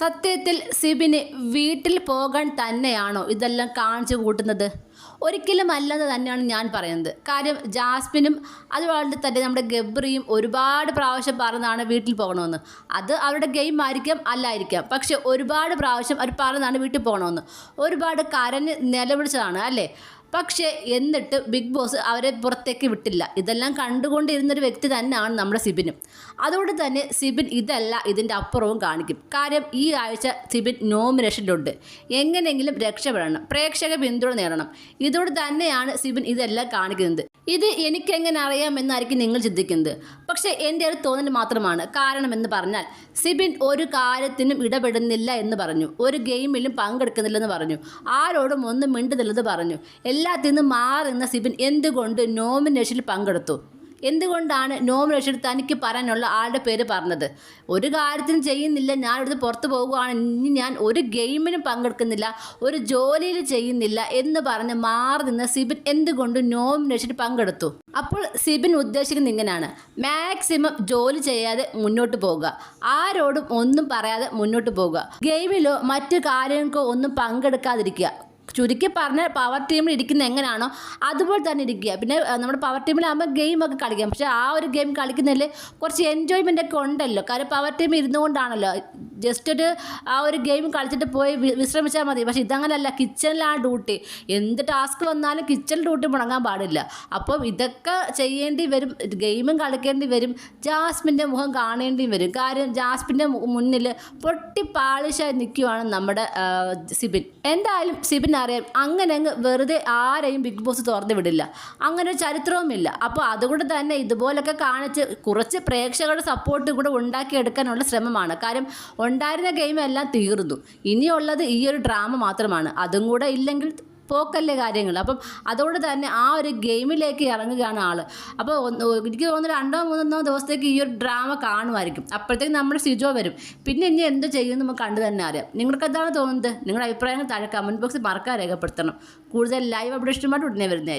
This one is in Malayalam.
സത്യത്തിൽ സിബിന് വീട്ടിൽ പോകാൻ തന്നെയാണോ ഇതെല്ലാം കാണിച്ചു കൂട്ടുന്നത്? ഒരിക്കലും അല്ലെന്ന് തന്നെയാണ് ഞാൻ പറയുന്നത്. കാര്യം ജാസ്മിനും അതുപോലെ തന്നെ നമ്മുടെ ഗബ്രിയും ഒരുപാട് പ്രാവശ്യം പറഞ്ഞതാണ് വീട്ടിൽ പോകണമെന്ന്. അത് അവരുടെ ഗെയിം ആയിരിക്കാം അല്ലായിരിക്കാം. പക്ഷെ ഒരുപാട് പ്രാവശ്യം അവർ പറഞ്ഞതാണ് വീട്ടിൽ പോകണമെന്ന്. ഒരുപാട് കരഞ്ഞ് നിലവിളിച്ചതാണ് അല്ലേ? പക്ഷേ എന്നിട്ട് ബിഗ് ബോസ് അവരെ പുറത്തേക്ക് വിട്ടില്ല. ഇതെല്ലാം കണ്ടുകൊണ്ടിരുന്നൊരു വ്യക്തി തന്നെയാണ് നമ്മുടെ സിബിനും. അതുകൊണ്ട് തന്നെ സിബിൻ ഇതല്ല ഇതിന്റെ അപ്പുറവും കാണിക്കും. കാര്യം ഈ ആഴ്ച സിബിൻ നോമിനേഷനിലുണ്ട്. എങ്ങനെയെങ്കിലും രക്ഷപ്പെടണം. പ്രേക്ഷക പിന്തുണ നേടണം. ഇതോട് തന്നെയാണ് സിബിൻ ഇതെല്ലാം കാണിക്കുന്നത്. ഇത് എനിക്കെങ്ങനെ അറിയാമെന്നായിരിക്കും നിങ്ങൾ ചിന്തിക്കുന്നത്. പക്ഷേ എന്റെ ഒരു തോന്നൽ മാത്രമാണ്. കാരണം എന്ന് പറഞ്ഞാൽ സിബിൻ ഒരു കാര്യത്തിനും ഇടപെടുന്നില്ല എന്ന് പറഞ്ഞു. ഒരു ഗെയിമിലും പങ്കെടുക്കുന്നില്ലെന്ന് പറഞ്ഞു. ആരോടും ഒന്നും മിണ്ടുന്നില്ലെന്ന് പറഞ്ഞു. എല്ലാത്തിൽ നിന്ന് മാറുന്ന സിബിൻ എന്തുകൊണ്ട് നോമിനേഷനിൽ പങ്കെടുത്തു? എന്തുകൊണ്ടാണ് നോമിനേഷൻ തനിക്ക് പറയാനുള്ള ആളുടെ പേര് പറഞ്ഞത്? ഒരു കാര്യത്തിനും ചെയ്യുന്നില്ല പുറത്തു പുറത്ത് പോകുകയാണ് ഇനി ഞാൻ ഒരു ഗെയിമിനും പങ്കെടുക്കുന്നില്ല ഒരു ജോലിയിൽ ചെയ്യുന്നില്ല എന്ന് പറഞ്ഞ് മാറി നിന്ന സിബിൻ എന്തുകൊണ്ട് നോമിനേഷനിൽ പങ്കെടുത്തു? അപ്പോൾ സിബിൻ ഉദ്ദേശിക്കുന്നത് ഇങ്ങനെയാണ്. മാക്സിമം ജോലി ചെയ്യാതെ മുന്നോട്ട് പോകുക. ആരോടും ഒന്നും പറയാതെ മുന്നോട്ട് പോകുക. ഗെയിമിലോ മറ്റു കാര്യങ്ങൾക്കോ ഒന്നും പങ്കെടുക്കാതിരിക്കുക. ചുരുക്കി പറഞ്ഞ പവർ ടീമിൽ ഇരിക്കുന്ന എങ്ങനെയാണോ അതുപോലെ തന്നെ ഇരിക്കുക. പിന്നെ നമ്മുടെ പവർ ടീമിലാകുമ്പോൾ ഗെയിമൊക്കെ കളിക്കാം. പക്ഷേ ആ ഒരു ഗെയിം കളിക്കുന്നതിൽ കുറച്ച് എൻജോയ്മെന്റ് ഒക്കെ ഉണ്ടല്ലോ. കാര്യം പവർ ടീം ഇരുന്നുകൊണ്ടാണല്ലോ ജസ്റ്റ് ഒരു ആ ഒരു ഗെയിം കളിച്ചിട്ട് പോയി വിശ്രമിച്ചാൽ മതി. പക്ഷേ ഇതങ്ങനല്ല. കിച്ചണിലാണ് ഡ്യൂട്ടി. എന്ത് ടാസ്ക് വന്നാലും കിച്ചൺ ഡ്യൂട്ടി മുടങ്ങാൻ പാടില്ല. അപ്പം ഇതൊക്കെ ചെയ്യേണ്ടി വരും. ഗെയിമും കളിക്കേണ്ടി വരും. ജാസ്മിന്റെ മുഖം കാണേണ്ടി വരും. കാര്യം ജാസ്മിന്റെ മുന്നിൽ പൊട്ടി പാളിഷായി നിൽക്കുവാണ് നമ്മുടെ സിബിൻ. എന്തായാലും സിബിൻ അറിയാം. അങ്ങനെ അങ്ങ് വെറുതെ ആരെയും ബിഗ് ബോസ് തുറന്നു വിടില്ല. അങ്ങനെ ഒരു ചരിത്രവുമില്ല. അപ്പോൾ അതുകൊണ്ട് തന്നെ ഇതുപോലൊക്കെ കാണിച്ച് കുറച്ച് പ്രേക്ഷകരുടെ സപ്പോർട്ട് കൂടെ ഉണ്ടാക്കിയെടുക്കാനുള്ള ശ്രമമാണ്. കാര്യം ഉണ്ടായിരുന്ന ഗെയിം എല്ലാം തീർന്നു. ഇനിയുള്ളത് ഈ ഒരു ഡ്രാമ മാത്രമാണ്. അതും കൂടെ ഇല്ലെങ്കിൽ പോക്കല്ലേ കാര്യങ്ങൾ. അപ്പം അതുകൊണ്ട് തന്നെ ആ ഒരു ഗെയിമിലേക്ക് ഇറങ്ങുകയാണ് ആൾ അപ്പോൾ എനിക്ക് തോന്നുന്നു രണ്ടോ മൂന്നോ ദിവസത്തേക്ക് ഈ ഒരു ഡ്രാമ കാണുമായിരിക്കും. അപ്പോഴത്തേക്ക് നമ്മുടെ സിജോ വരും. പിന്നെ ഇനി എന്ത് ചെയ്യുമെന്ന് നമുക്ക് കണ്ടു തന്നെ അറിയാം. നിങ്ങൾക്ക് എന്താണ് തോന്നുന്നത്? നിങ്ങളുടെ അഭിപ്രായങ്ങൾ താഴെ കമന്റ് ബോക്സിൽ മറക്കാൻ രേഖപ്പെടുത്തണം. കൂടുതൽ ലൈവ് അപ്ഡേഷനുമായിട്ട് ഉടനെ വരുന്നതായിരിക്കും.